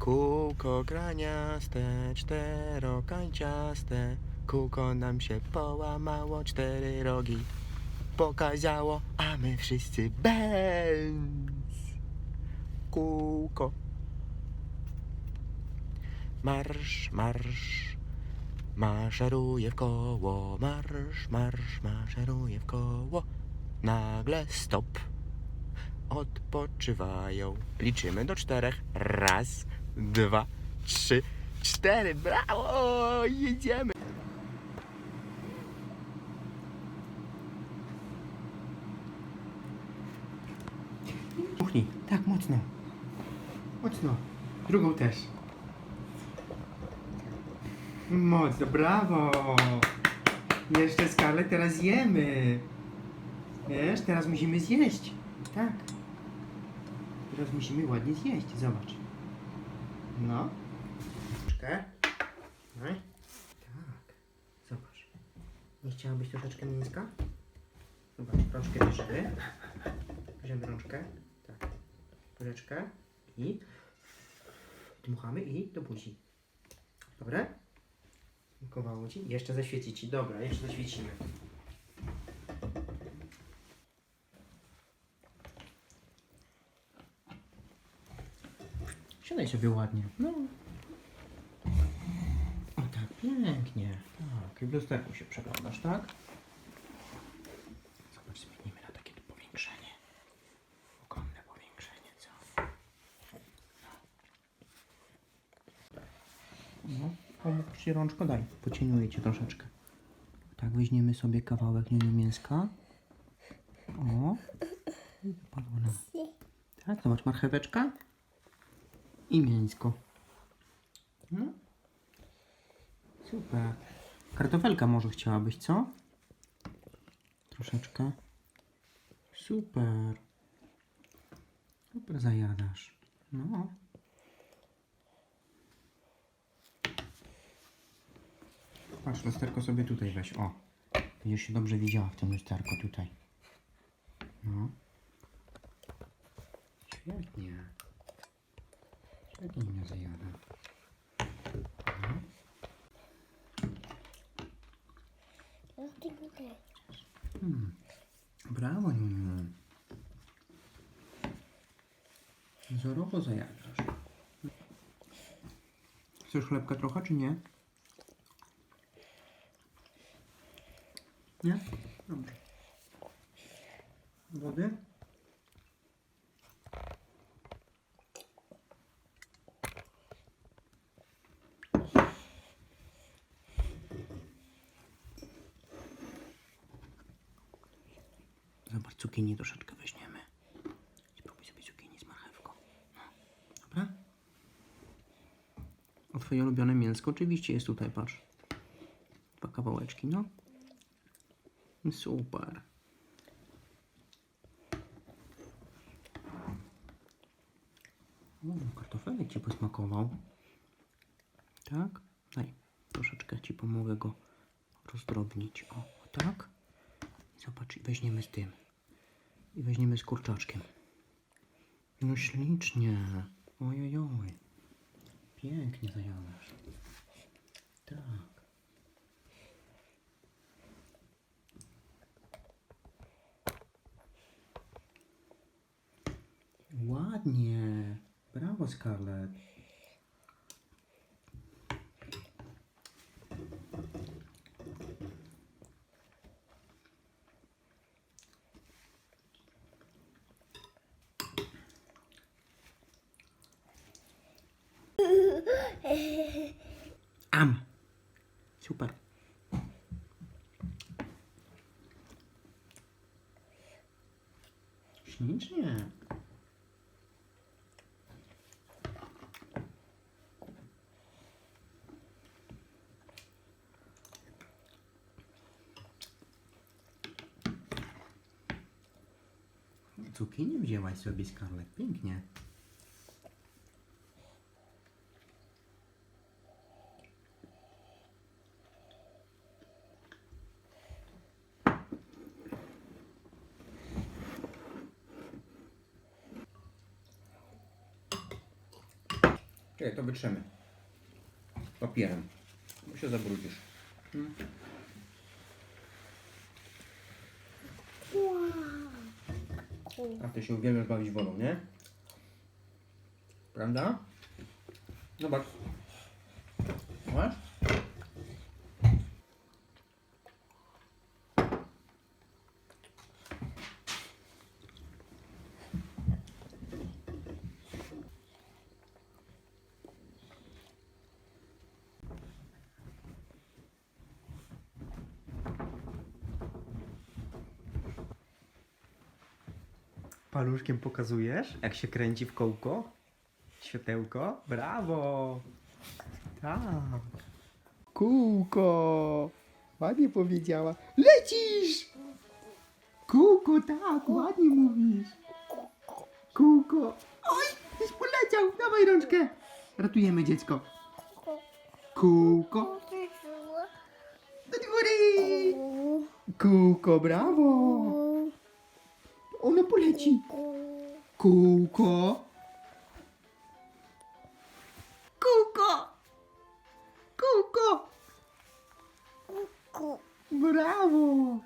Kółko graniaste, czterokanciaste, kółko nam się połamało, cztery rogi pokazało, a my wszyscy bęc. Kółko. Marsz, marsz, maszeruje w koło, marsz, marsz, maszeruje w koło. Nagle stop. Odpoczywają. Liczymy do czterech. Raz, dwa, trzy, cztery. Brawo! Jedziemy. Kuchni. Tak, mocno. Mocno. Drugą też. Mocno, brawo! Jeszcze Scarlett, teraz jemy. Wiesz, teraz musimy zjeść. Tak. Teraz musimy ładnie zjeść, zobacz. No. Troszeczkę. No. Tak. Zobacz. Nie chciałabyś troszeczkę mięska? Zobacz, rączkę bierzemy. Bierzemy rączkę. Tak. Łyżeczkę. I dmuchamy i do buzi. Dobre? Smakowało ci? Jeszcze zaświeci ci. Dobra, jeszcze zaświecimy. Sobie ładnie. No. O tak, pięknie. Tak, i w lusterku się przeglądasz, tak? Zobacz, zmienimy na takie powiększenie. Okonne powiększenie, co? No, pomógł ci rączko, daj. Pocieniuję cię troszeczkę. Tak, weźmiemy sobie kawałek nieniu mięska. O. Nam. Tak, zobacz, marcheweczka i mięsko. No. Super. Kartofelka może chciałabyś, co? Troszeczkę. Super. Super zajadasz. No. Patrz, lusterko sobie tutaj weź. O. Będziesz się dobrze widziała w tym lusterku tutaj. No. Świetnie. Mnie zajada. Hmm. Brawo, Niuniu. Wzorowo zajadasz. Chcesz chlebka trochę, czy nie? Nie? Dobrze. Wody? Zobacz, cukinii troszeczkę weźmiemy. Spróbuj sobie cukinii z marchewką. No. Dobra? O twoje ulubione mięsko oczywiście jest tutaj, patrz. Dwa kawałeczki, no. Super. O, kartofelek ci posmakował. Tak? Daj, troszeczkę ci pomogę go rozdrobnić. O, tak? Zobacz, i weźmiemy z tym. I weźmiemy z kurczaczkiem. No ślicznie. Ojojoj. Pięknie zajadasz. Tak. Ładnie. Brawo, Scarlett. Am. Super. Ślicznie. Cukinię wzięłaś sobie, Scarlett. Pięknie. Czekaj, to wytrzemy. Papierem. Bo się zabrudzisz. Hmm. A ty się uwielbiasz bawić wodą, nie? Prawda? Zobacz. Masz? Paluszkiem pokazujesz, jak się kręci w kołko? Światełko? Brawo! Tak. Kółko! Ładnie powiedziała. Lecisz! Kółko, tak, ładnie mówisz. Kółko. Oj, tyś poleciał. Dawaj rączkę. Ratujemy dziecko. Kółko. Do góry. Kółko, brawo. Ono poleci. Kółko. Kółko. Kółko. Brawo.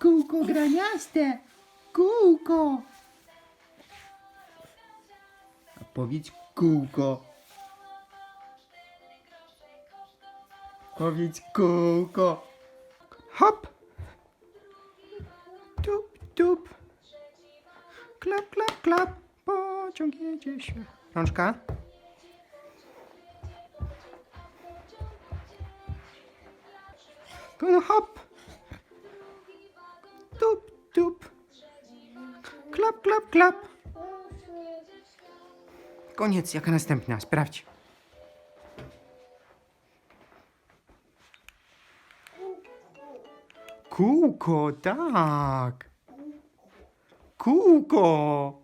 Kółko graniaste. Kółko. A powiedz kółko. Powiedz kółko. Hop. Klap, klap, klap. Pociąg jedzie się. Rączka. No hop. Tup, tup. Klap, klap, klap. Koniec, jaka następna? Sprawdź. Kółko, tak. Kółko.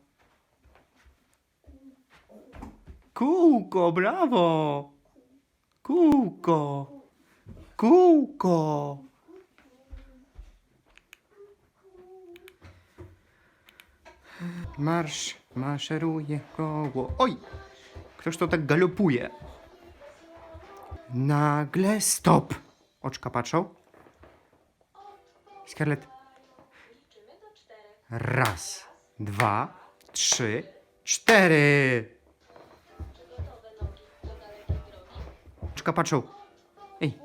Kółko, brawo. Kółko. Kółko. Marsz, maszeruje koło. Oj! Ktoś to tak galopuje. Nagle stop. Oczka patrzą. Scarlett. Raz, dwa, trzy, cztery. Oczka patrzą. Ej.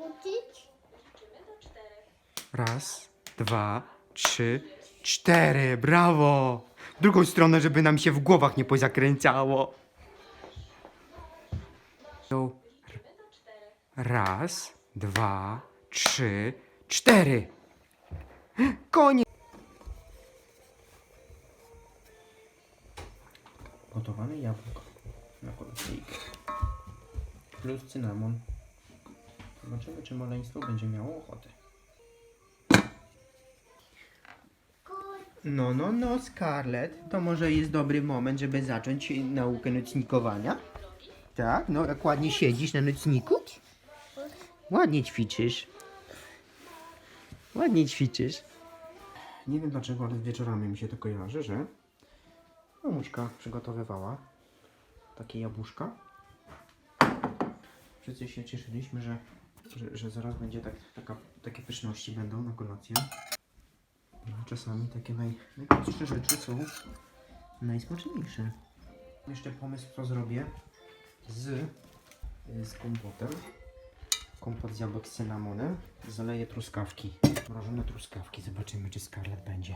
Raz, dwa, trzy, cztery. Brawo. Drugą stronę, żeby nam się w głowach nie pozakręcało. Raz, dwa, trzy, cztery. Koniec. Gotowane jabłko na kolacyjkę. Plus cynamon. Zobaczymy, czy maleństwo będzie miało ochotę. No, no, no, Scarlett, to może jest dobry moment, żeby zacząć naukę nocnikowania? Tak, no, jak ładnie siedzisz na nocniku? Ładnie ćwiczysz. Ładnie ćwiczysz. Nie wiem dlaczego, ale z wieczorami mi się to kojarzy, że mamuśka przygotowywała takie jabłuszka. Wszyscy się cieszyliśmy, że, że, że zaraz będzie tak, taka, takie pyszności będą na kolację. No, czasami takie naj, najprostsze rzeczy są najsmaczniejsze. Jeszcze pomysł, co zrobię z, z kompotem. Kompot z jabłek z cynamonem. Zaleję truskawki. Mrożone truskawki. Zobaczymy, czy Scarlett będzie.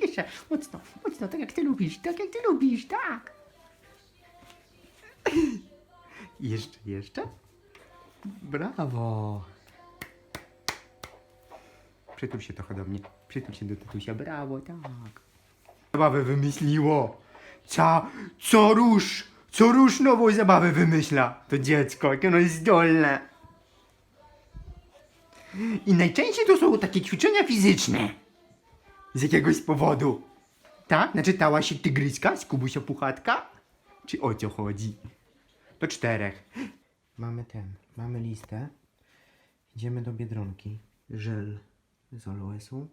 Jeszcze mocno, mocno, tak jak ty lubisz, tak jak ty lubisz, tak. Jeszcze, jeszcze? Brawo. Przytul się trochę do mnie. Przytul się do tatusia. Brawo, tak. Zabawę wymyśliło. Co, co róż, co róż nową zabawę wymyśla. To dziecko, jakie ono jest zdolne. I najczęściej to są takie ćwiczenia fizyczne. Z jakiegoś powodu. Tak? Naczytała się tygryska z Kubusia Puchatka? Czy o co chodzi? Do czterech. Mamy ten, mamy listę. Idziemy do Biedronki. Żel z aloesu.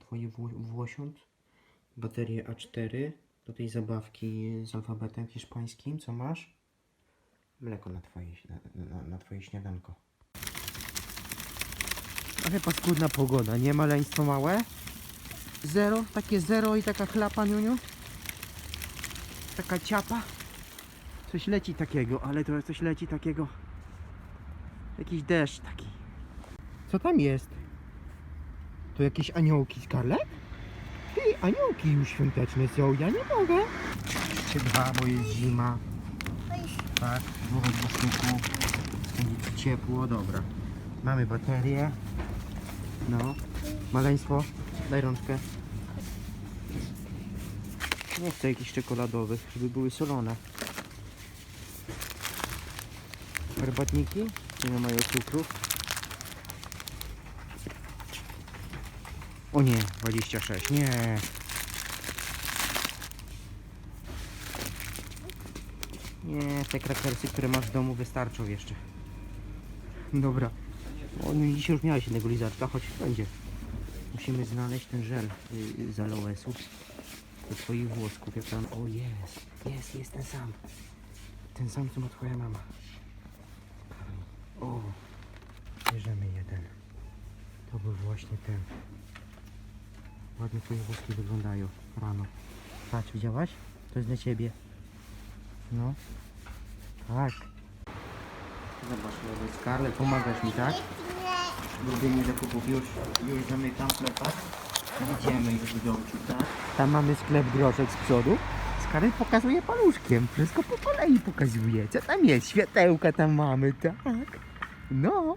twoich wło- włosiąt. Baterię A4 do tej zabawki z alfabetem hiszpańskim. Co masz? Mleko na twoje, na, na, na twoje śniadanko. Ale paskudna pogoda, nie maleństwo małe? Zero, takie zero i taka chlapa, niuniu? Taka ciapa? Coś leci takiego, ale to coś leci takiego. Jakiś deszcz taki. Co tam jest? To jakieś aniołki, Scarlett? Ty, aniołki już świąteczne są, ja nie mogę. Czy dwa, bo jest zima. Tak, dwóch sztuku. Będzie ciepło, dobra. Mamy baterię. No. Maleństwo, daj rączkę. Nie chcę jakichś czekoladowych, żeby były solone. Herbatniki? Nie mają cukrów. O nie, 26, nie. Nie, te krakersy, które masz w domu wystarczą jeszcze. Dobra. O, no dzisiaj już miałeś jednego lizaczka, choć będzie. Musimy znaleźć ten żel y, z aloesu do twoich włosków. Jak tam, o jest, jest, jest ten sam. Ten sam, co ma twoja mama. O, bierzemy jeden. To był właśnie ten. Ładnie twoje włoski wyglądają rano. Patrz, widziałaś? To jest dla ciebie. No. Tak. Zobacz, Scarlett, pomagasz mi, tak? Robienie zakupów już, już zamykam sklepach. Idziemy już do domku, tak? Tam mamy sklep groszek z przodu. Scarlett pokazuje paluszkiem. Wszystko po kolei pokazuje. Co tam jest? Światełka tam mamy, tak? No.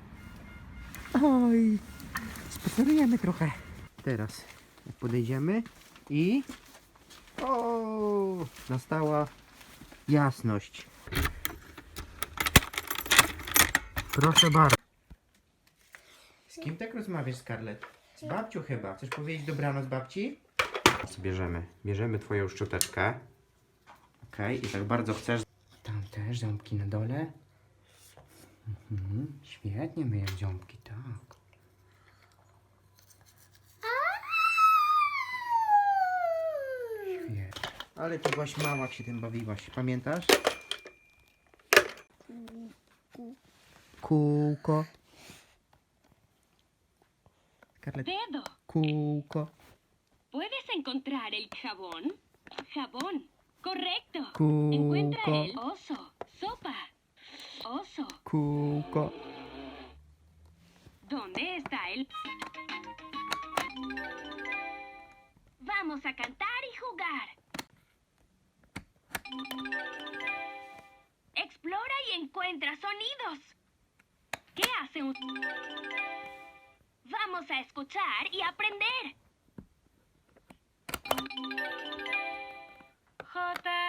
Oj. Spacerujemy trochę. Teraz podejdziemy i... O, nastała jasność. Proszę bardzo. Z kim tak rozmawiasz, Scarlett? Z babcią chyba. Chcesz powiedzieć dobranoc babci? Bierzemy. Bierzemy twoją szczoteczkę. Okej, i tak bardzo chcesz. Tam też ząbki na dole. Mhm. Świetnie myję ząbki, tak. Świetnie. Ale ty byłaś mała, jak się tym bawiłaś. Pamiętasz? Kółko. Scarlett, Dedo, kółko. ¿puedes encontrar el jabón? Jabón, correcto. Kółko. Encuentra el oso, sopa, oso. Kółko. ¿Dónde está el? Vamos a cantar y jugar. Explora y encuentra sonidos. ¿Qué hace un... Vamos a escuchar y aprender. J